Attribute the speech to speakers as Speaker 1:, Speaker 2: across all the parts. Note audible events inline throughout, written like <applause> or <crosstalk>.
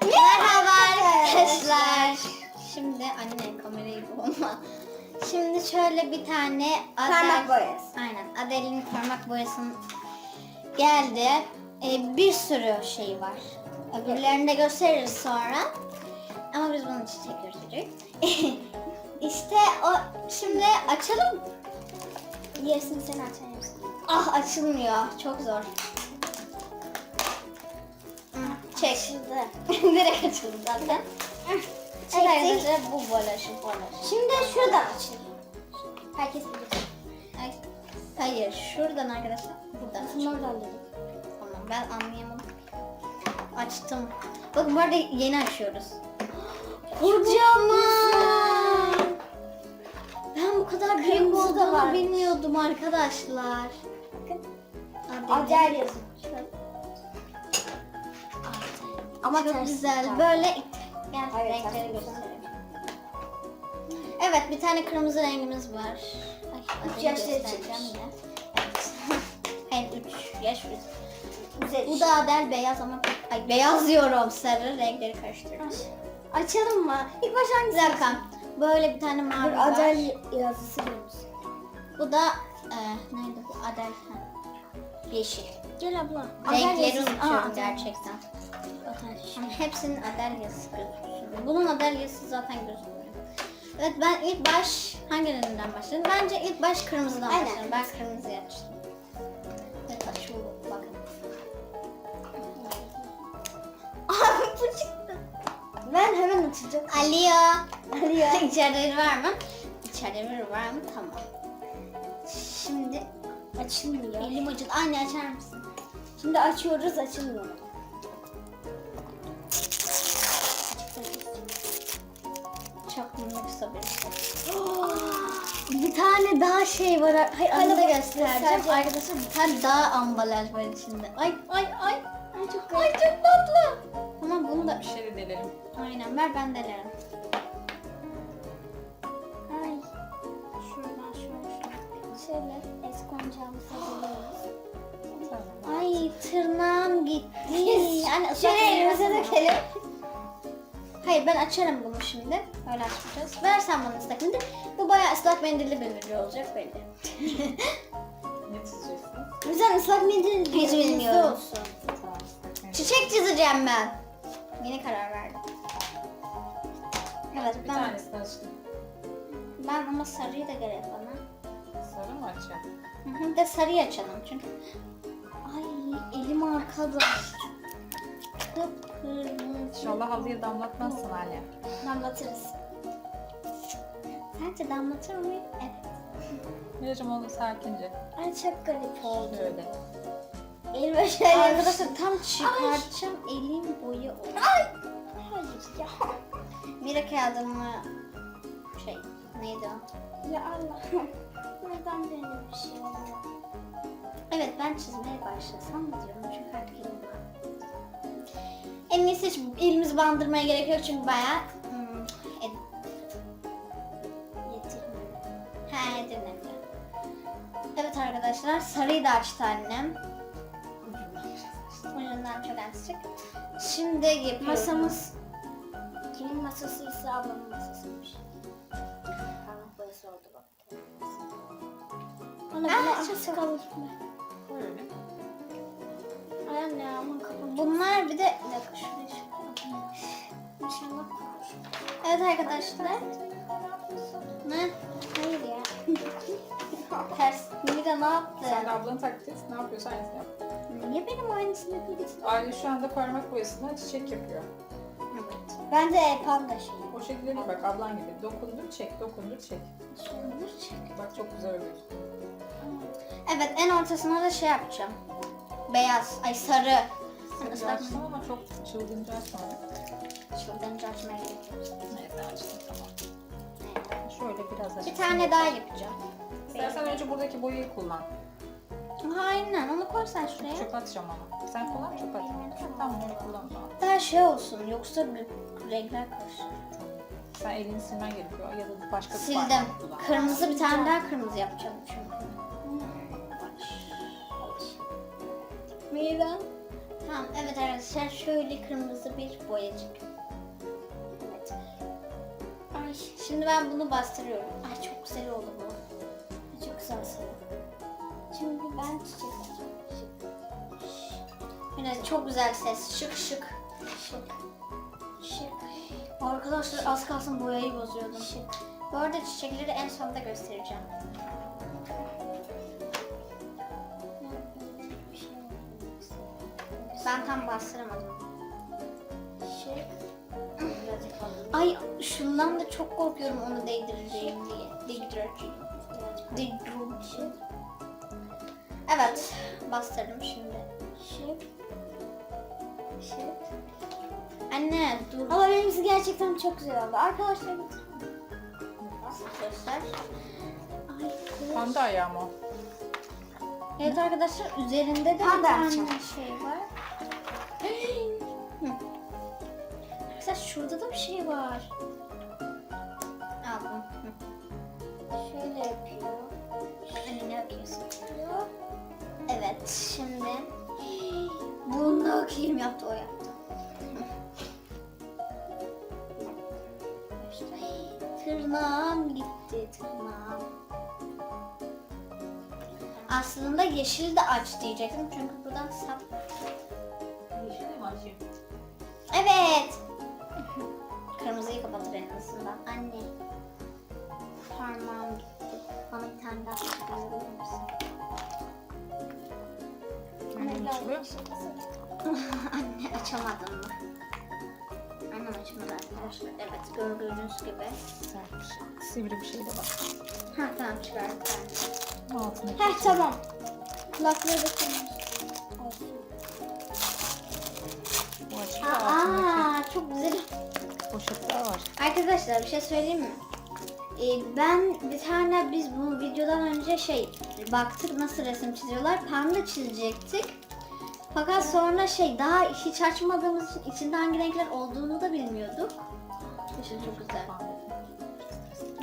Speaker 1: Merhaba arkadaşlar. Şimdi anne kamerayı bulma. Şimdi şöyle bir tane Adel,
Speaker 2: Parmak boyası.
Speaker 1: Aynen Adel'in parmak boyasının geldi. Ee, bir sürü şey var. Öbürlerini de gösteririz sonra. Ama biz bunu için çekiyoruz videoyu. <laughs> işte o şimdi açalım.
Speaker 2: Gerisini sen açar mısın?
Speaker 1: Ah açılmıyor. Çok zor.
Speaker 2: Açıldı. <laughs>
Speaker 1: Direkt açıldı zaten.
Speaker 2: Çektik.
Speaker 1: arkadaşlar bu bulaşık bulaşık.
Speaker 2: Şimdi şuradan açalım. Herkes bilir.
Speaker 1: Ay, hayır şuradan arkadaşlar. Buradan
Speaker 2: Şimdi
Speaker 1: açalım.
Speaker 2: oradan dedim.
Speaker 1: Tamam ben anlayamadım. Açtım. Bakın bu arada yeni açıyoruz. <gasps> Kocaman. Ben bu kadar büyük
Speaker 2: Kırmızı da
Speaker 1: olduğunu
Speaker 2: varmış.
Speaker 1: bilmiyordum arkadaşlar.
Speaker 2: Bakın. Acar yazın. Şöyle. Ama
Speaker 1: Çok
Speaker 2: ters
Speaker 1: güzel.
Speaker 2: tutar.
Speaker 1: Böyle gel
Speaker 2: Hayır,
Speaker 1: renkleri
Speaker 2: ters
Speaker 1: göstereyim. Evet bir tane kırmızı rengimiz var. Ay,
Speaker 2: Üç
Speaker 1: göstereceğim yine. Evet. <laughs> Hayır 3 yaş üstü. Bu da Adel beyaz ama ay beyaz diyorum sarı renkleri karıştırmış.
Speaker 2: Açalım mı? İlk
Speaker 1: Bir
Speaker 2: hangisi?
Speaker 1: dakika. Böyle bir tane mavi
Speaker 2: Dur
Speaker 1: var.
Speaker 2: Adel yazısı görmüş.
Speaker 1: Bu da e, neydi bu Adel? Ha. Yeşil.
Speaker 2: Gel abla.
Speaker 1: Renkleri unutuyorum gerçekten. Yani hepsinin Adel yazısı gözüküyor. Bunun Adel yazısı zaten gözükmüyor. Evet ben ilk baş hangilerinden başladım? Bence ilk baş kırmızıdan
Speaker 2: Aynen.
Speaker 1: başladım. Ben kırmızıyı açtım. Evet açıldı. Bakın.
Speaker 2: bu çıktı. Ben hemen açacağım.
Speaker 1: Aliyo.
Speaker 2: Aliyo. <laughs>
Speaker 1: İçeride var mı? İçeride biri var mı? Tamam. Şimdi
Speaker 2: Açılmıyor.
Speaker 1: elim acıdı. Anne açar mısın?
Speaker 2: Şimdi açıyoruz açılmıyor.
Speaker 1: Çok minik sabır. <gasps> bir tane daha şey var. Hayır onu da göstereceğim. Arkadaşlar bir tane daha ambalaj var içinde. Ay ay ay.
Speaker 2: Ay çok
Speaker 1: Ay çok tatlı. Ama bunu da
Speaker 3: Bir şey de delelim.
Speaker 1: aynen ver ben delerim. Tırnağım gitti. Yani ıslak
Speaker 2: Şöyle elimize dökelim.
Speaker 1: Hayır ben açarım bunu şimdi. Öyle açmayacağız. Versen bana ıslak mendil. Bu bayağı ıslak mendilli bir video olacak belli. <laughs>
Speaker 3: Ne çizeceksin?
Speaker 2: Güzel ıslak mendil
Speaker 1: Hiç bilmiyorum.
Speaker 2: olsun.
Speaker 3: Tamam.
Speaker 1: Çiçek çizeceğim ben. Yeni karar verdim. Evet
Speaker 3: Bir
Speaker 1: ben,
Speaker 3: tanesini açtım.
Speaker 1: ben ama sarıyı da gerek bana.
Speaker 3: Sarı mı açacağım?
Speaker 1: Hı hı, Bir de sarıyı açalım çünkü. Ay elim arkada. Kıpkırmızı.
Speaker 3: İnşallah halıya damlatmazsın Alya.
Speaker 2: Anlatırız.
Speaker 1: Sence damlatır mıyım? Evet.
Speaker 3: Miracım onu sakince.
Speaker 2: Ay çok garip oldu.
Speaker 3: Şöyle.
Speaker 2: Elime şöyle
Speaker 1: Arkadaşlar tam çıkartacağım elim boyu oldu.
Speaker 2: Hayır ya.
Speaker 1: Mira kağıdımı şey neydi o?
Speaker 2: Ya Allah. Neden böyle bir şey oluyor?
Speaker 1: Ben çizmeye başlasam diyorum çünkü artık elim var. En iyisi hiç elimizi bandırmaya gerek yok çünkü bayağı hmm, ed-
Speaker 2: Yetirmiyor.
Speaker 1: he edilmedi. Evet arkadaşlar sarıyı da açtı annem. Ucundan çok azıcık. Şimdi.
Speaker 2: Masamız kimin masasıysa ablamın masasıymış. Parmak boyası oldu bak. Bana
Speaker 1: Aa, çok
Speaker 2: kavuşma.
Speaker 3: Böyle.
Speaker 2: Ay anne aman kafam çok
Speaker 1: Bunlar bir de bir dakika şuraya şuraya.
Speaker 2: İnşallah.
Speaker 1: Evet arkadaşlar. Ne?
Speaker 2: Hayır ya. <laughs>
Speaker 1: Ters. Mira ne yaptı?
Speaker 3: Sen de ablanın taklidi ne yapıyorsa aynısını yap.
Speaker 1: Niye benim aynısını yapıyorsun?
Speaker 3: Aile şu anda parmak boyasından çiçek yapıyor.
Speaker 1: Evet.
Speaker 2: Ben de panda şeyi.
Speaker 3: O şekilde değil bak ablan gibi. Dokundur çek, dokundur çek.
Speaker 2: Şunları çek.
Speaker 3: Bak çok güzel oluyor.
Speaker 1: Evet en ortasına da şey yapacağım. Beyaz. Ay sarı.
Speaker 3: Açtım ama çok çılgınca açma.
Speaker 1: Şuradan açmaya gerek yok.
Speaker 3: Açtım tamam.
Speaker 1: Evet.
Speaker 3: Şöyle biraz açayım.
Speaker 1: Bir tane daha yapacağım.
Speaker 3: İstersen önce buradaki boyayı kullan.
Speaker 1: Ha, Aynen onu koy sen şuraya.
Speaker 3: Çöp atacağım onu. Sen kullan çöp at. Tamam öyle kullan.
Speaker 1: Daha şey olsun yoksa bir renkler karışır.
Speaker 3: Sen elini silmen gerekiyor ya da başka bir
Speaker 1: Sildim. Kırmızı bir tane daha kırmızı yapacağım çünkü.
Speaker 2: Meydan.
Speaker 1: Tamam evet arkadaşlar şöyle kırmızı bir boyacık. Evet. Ay şimdi ben bunu bastırıyorum. Ay çok güzel oldu bu.
Speaker 2: Çok güzel sayı. Şimdi ben çiçek.
Speaker 1: Yine çok güzel ses. Şık şık.
Speaker 2: Şık. Şık.
Speaker 1: Arkadaşlar az kalsın boyayı bozuyordum.
Speaker 2: Şık.
Speaker 1: Bu arada çiçekleri en sonunda göstereceğim. Ben tam bastıramadım.
Speaker 2: Şık. Fazla.
Speaker 1: Ay şundan da çok korkuyorum onu değdireceğim diye. Değdireceğim. Değdireceğim. Evet bastırdım şimdi.
Speaker 2: Şık. Şık.
Speaker 1: Anne dur.
Speaker 2: Ama benimkisi gerçekten çok güzel oldu. Arkadaşlar
Speaker 1: Göster.
Speaker 3: Panda ayağı mı o?
Speaker 1: Evet arkadaşlar üzerinde de bir
Speaker 2: Panda
Speaker 1: tane şey var. Arkadaşlar şurada da bir şey var. Aldım.
Speaker 2: Şöyle yapıyor.
Speaker 1: Anne ne yapıyorsun?
Speaker 2: Yapıyor.
Speaker 1: Evet şimdi bunu kim yaptı o yaptı. Tırnağım gitti tırnağım. Aslında yeşil de aç diyecektim çünkü buradan sap.
Speaker 3: Açayım?
Speaker 1: Evet. Kırmızıyı kapatır en azından. Anne. Parmağım gitti. Bana bir tane daha misin?
Speaker 3: Nereden açılıyor? <laughs>
Speaker 1: Anne açamadın mı? Annem açamadı arkadaşlar. Evet gördüğünüz gibi.
Speaker 3: Güzel bir şey. Sivri bir şey de var.
Speaker 1: Ha tamam çıkardık anne.
Speaker 3: Altına
Speaker 2: Heh tamam. Kulaklığı da
Speaker 3: bu açık da altındaki
Speaker 1: Aa çok güzel.
Speaker 3: poşetler var.
Speaker 1: Arkadaşlar bir şey söyleyeyim mi? Ee, ben bir tane biz bu videodan önce şey baktık nasıl resim çiziyorlar. Panda çizecektik. Fakat sonra şey daha hiç açmadığımız için içinde hangi renkler olduğunu da bilmiyorduk. Yeşil çok güzel.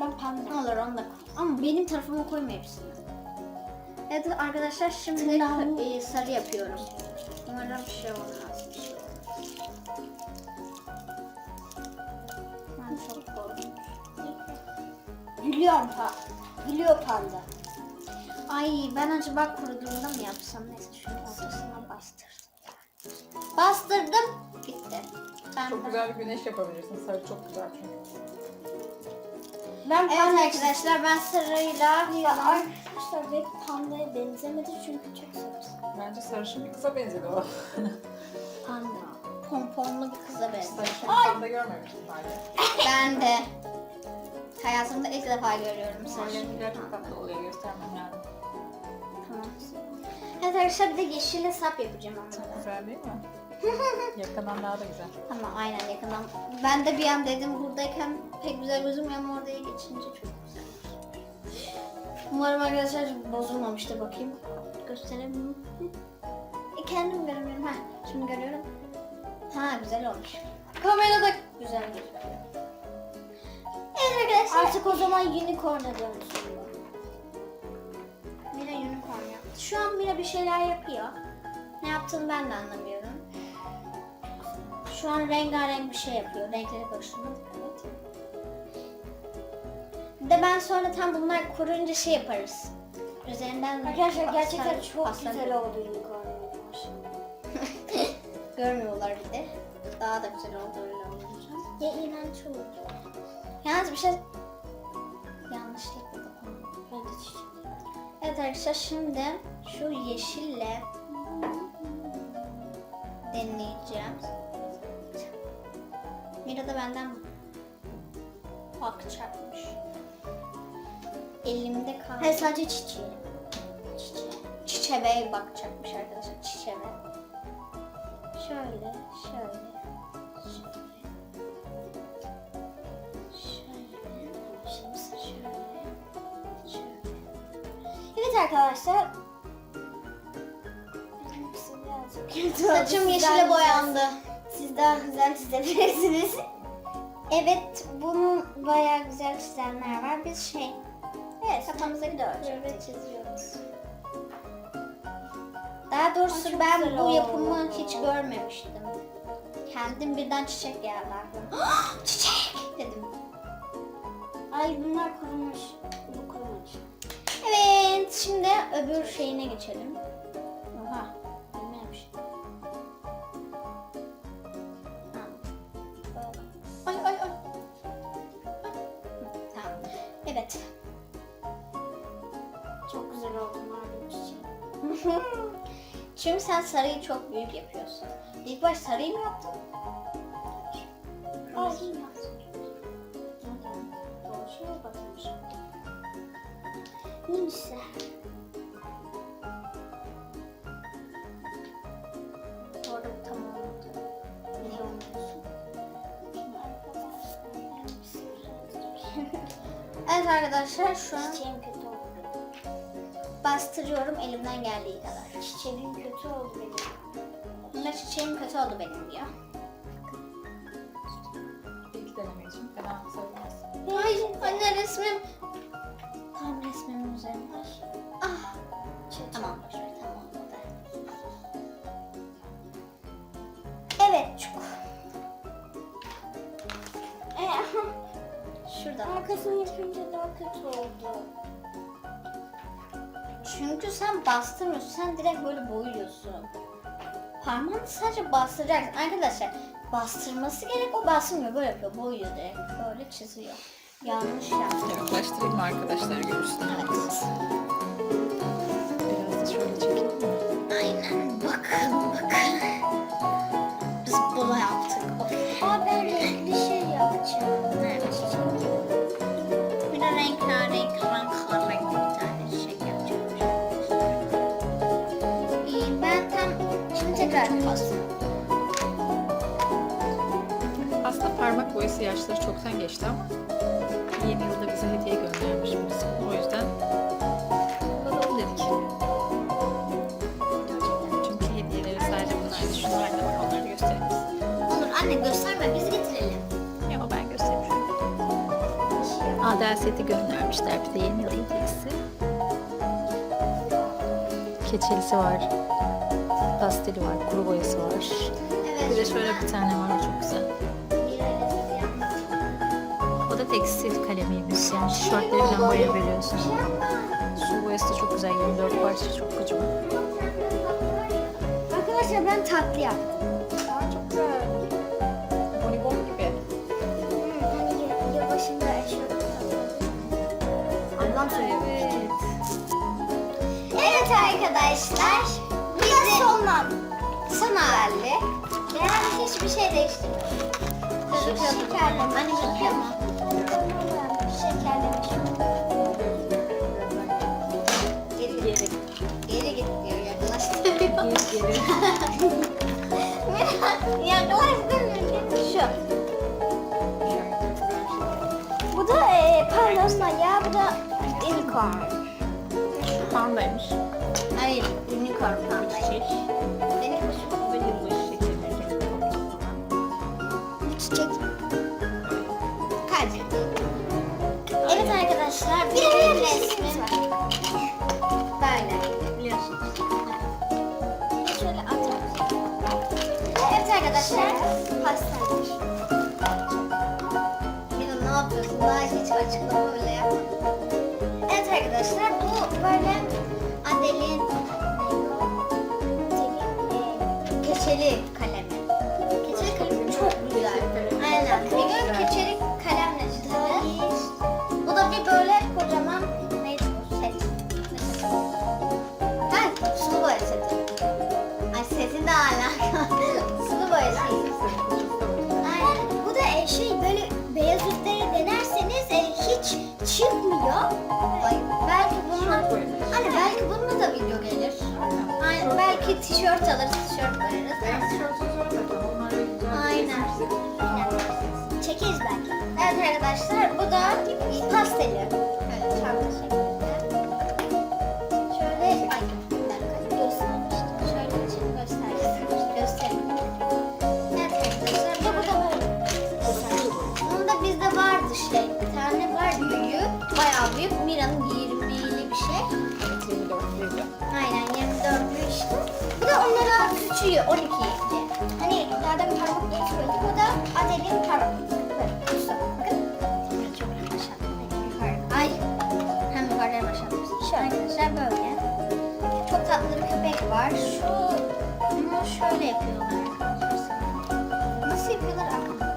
Speaker 2: Ben pembe.
Speaker 1: Ne olur onu da koy. Ama benim tarafıma koyma hepsini. Evet arkadaşlar şimdi
Speaker 2: Tırnağımı-
Speaker 1: e, sarı yapıyorum. Umarım bir şey olmaz.
Speaker 2: Gülüyorum pa. Gülüyor panda.
Speaker 1: Ay ben acaba kuruduğunda mı yapsam? Neyse şunu ortasına bastırdım. Bastırdım. Bitti. Ben
Speaker 3: Çok güzel bir güneş yapabilirsin. Sarı çok güzel çünkü.
Speaker 2: Ben
Speaker 1: Evet
Speaker 2: panda
Speaker 1: arkadaşlar ben sarıyla
Speaker 2: Ya arkadaşlar ve pandaya benzemedi çünkü çok sarı.
Speaker 3: Bence sarışın bir kıza benzedi o.
Speaker 1: panda. Pomponlu bir kıza benziyor.
Speaker 3: Sarışın bir panda görmemiştim bence.
Speaker 1: Ben de. Hayatımda ilk defa görüyorum sarı.
Speaker 3: Sarışınkiler çok tatlı oluyor. Göstermem yani.
Speaker 1: Tamam. Evet arkadaşlar bir de yeşil sap yapacağım onlara.
Speaker 3: Güzel değil mi? <laughs> Yakından daha da güzel.
Speaker 1: Tamam aynen yakından. Ben de bir an dedim buradayken pek güzel gözükmüyor ama oraya geçince çok güzel. Umarım arkadaşlar bozulmamıştır bakayım. Gösterebilir miyim? E, kendim göremiyorum. Ha, şimdi görüyorum. Ha güzel olmuş. Kamerada güzel gözüküyor. Arkadaşlar.
Speaker 2: Artık o zaman unicorn'a dönsün.
Speaker 1: Mira unicorn yaptı. Şu an Mira bir şeyler yapıyor. Ne yaptığını ben de anlamıyorum. Şu an rengarenk bir şey yapıyor. Renkleri karıştırmak. Evet. Bir de ben sonra tam bunlar kuruyunca şey yaparız. Üzerinden
Speaker 2: Arkadaşlar gerçekten çok
Speaker 1: pastel-
Speaker 2: güzel oldu maşallah. <laughs>
Speaker 1: Görmüyorlar bir de. Daha da güzel oldu öyle olunca.
Speaker 2: Ya iğrenç oldu.
Speaker 1: Yalnız bir şey yanlışlıkla dokundım.
Speaker 2: Ben de çiçek.
Speaker 1: Evet arkadaşlar şimdi şu yeşille deneyeceğim. Mira da benden bakacakmış. Elimde kaldı.
Speaker 2: Hayır sadece çiçeği.
Speaker 1: Çiçeğe. Çiçeğe bakacakmış arkadaşlar. Çiçeğe. Şöyle, şöyle.
Speaker 2: Arkadaşlar. Oldu.
Speaker 1: Saçım yeşile boyandı.
Speaker 2: Siz daha güzel çizebilirsiniz.
Speaker 1: Evet, bunun bayağı güzel çizenler var. Biz şey, evet kafamıza göre çiziyoruz. Daha doğrusu
Speaker 2: çok
Speaker 1: ben bu
Speaker 2: oldu.
Speaker 1: yapımı hiç görmemiştim. Kendim birden çiçek geldi aklıma. <gasps> çiçek dedim.
Speaker 2: Ay bunlar kurumuş. Bu kurumuş.
Speaker 1: Evet, şimdi öbür şeyine geçelim. Oha, bilmemiş. Ay ay ay. Hı, Tamam. Evet.
Speaker 2: Çok güzel oldu mavi çiçeği. <laughs>
Speaker 1: Çünkü sen sarıyı çok büyük yapıyorsun. İlk baş sarıyı mı yaptın?
Speaker 2: Ay
Speaker 1: Evet arkadaşlar şu an
Speaker 2: Çiçeğim kötü oldu.
Speaker 1: bastırıyorum elimden geldiği kadar.
Speaker 2: Çiçeğim kötü oldu benim.
Speaker 1: Bunda çiçeğim kötü oldu benim diyor.
Speaker 3: İlk deneme için fena sayılmaz.
Speaker 1: Ay anne resmim. Tam resmimin üzerinde. Ah.
Speaker 2: Çiçeğim.
Speaker 1: Tamam tamam. Evet çuk. Şurada.
Speaker 2: arkasını yapınca daha kötü oldu.
Speaker 1: Çünkü sen bastırmıyorsun. Sen direkt böyle boyuyorsun. Parmağını sadece bastıracaksın. Arkadaşlar bastırması gerek o bastırmıyor. Böyle yapıyor. Boyuyor direkt. Böyle çiziyor. Yanlış yaptım.
Speaker 3: Yaklaştırayım mı arkadaşlar görsün.
Speaker 1: Evet.
Speaker 3: Biraz da şöyle çekelim mi?
Speaker 1: Aynen. Bakın bakın.
Speaker 3: Boyası yaşları çoktan geçti ama yeni yılda bize hediye göndermiş birisi. O yüzden bakalım dedik. Çünkü hediyeleri sadece bunlar. Şunlar da var. Onları gösteririz.
Speaker 1: Olur anne gösterme biz getirelim.
Speaker 3: Yok ben göstereyim şöyle. Adel seti göndermişler bize yeni yıl hediyesi. Keçelisi var. Pasteli var. Kuru boyası var.
Speaker 1: Evet.
Speaker 3: Bir de şöyle bir tane var çok güzel. Da tekstil kalemiymiş. Yani tişörtleri falan boyayabiliyorsun. Su boyası da çok güzel. 24 parça çok kocaman.
Speaker 2: Arkadaşlar ben tatlı yaptım.
Speaker 3: Aa, çok güzel. Bonibon gibi.
Speaker 2: Hani yıl- yılbaşında eşyalar
Speaker 1: Ablam söylüyor.
Speaker 3: Evet.
Speaker 1: Evet arkadaşlar. Biz sonlan. Son hali. Yani hiçbir şey değiştirmiyor. Anne gözüküyor mu? Geri geri. Geri git diyor yaklaştırıyor.
Speaker 3: Geri geri.
Speaker 1: yaklaştırıyor. Şu.
Speaker 2: Bu da e, pandanın ayağı, bu da unicorn.
Speaker 3: Pandaymış.
Speaker 1: Hayır. Unicorn pandayı. Benim kuşum. Arkadaşlar.
Speaker 2: Pasteller.
Speaker 1: Mira ne yapıyorsun? Daha hiç açıklama Ay, belki bununla, hani belki bununla da video gelir. Aynen, belki tişört alırız, tişört koyarız. Aynen.
Speaker 2: Çekeriz belki.
Speaker 1: Evet arkadaşlar, bu da pasteli. Böyle çanta arkadaşlar böyle. Çok tatlı bir köpek var. Şu bunu şöyle yapıyorlar. Nasıl yapıyorlar aklımda.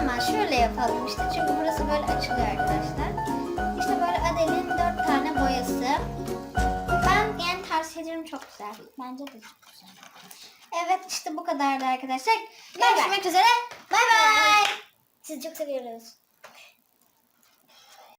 Speaker 1: Ama şöyle yapalım işte. Çünkü burası böyle açılıyor arkadaşlar. İşte böyle Adel'in dört tane boyası. Ben yani tavsiye ederim çok güzel.
Speaker 2: Bence de çok güzel.
Speaker 1: Evet işte bu kadardı arkadaşlar. Görüşmek üzere. Bay bay.
Speaker 2: Sizi çok seviyoruz.